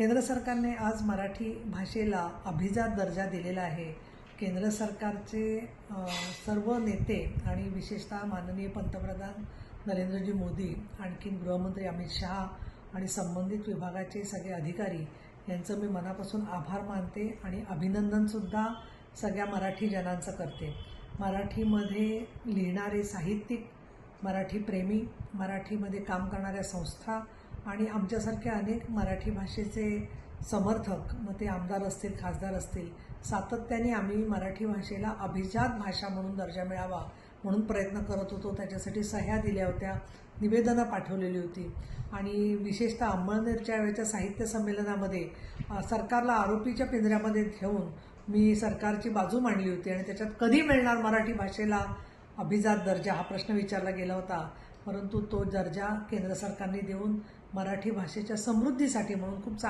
केंद्र सरकारने आज मराठी भाषेला अभिजात दर्जा दिलेला आहे. केंद्र सरकारचे सर्व नेते आणि विशेषतः माननीय पंतप्रधान नरेंद्रजी मोदी आणखीन गृहमंत्री अमित शहा आणि संबंधित विभागाचे सगळे अधिकारी यांचं मी मनापासून आभार मानते आणि अभिनंदनसुद्धा सगळ्या मराठी जनांचं करते. मराठीमध्ये लिहिणारे साहित्यिक मराठी प्रेमी मराठीमध्ये काम करणाऱ्या संस्था आणि आमच्यासारख्या अनेक मराठी भाषेचे समर्थक मग ते आमदार असतील खासदार असतील सातत्याने आम्ही मराठी भाषेला अभिजात भाषा म्हणून दर्जा मिळावा म्हणून प्रयत्न करत होतो. त्याच्यासाठी सह्या दिल्या होत्या निवेदनं पाठवलेली होती. आणि विशेषतः अंमळनेरच्या वेळेच्या साहित्य संमेलनामध्ये सरकारला आरोपीच्या पिंजऱ्यामध्ये ठेवून मी सरकारची बाजू मांडली होती आणि त्याच्यात कधी मिळणार मराठी भाषेला अभिजात दर्जा हा प्रश्न विचारला गेला होता. परंतु तो दर्जा केंद्र सरकारने देऊन मराठी भाषेच्या समृद्धीसाठी म्हणून खूप चांगलं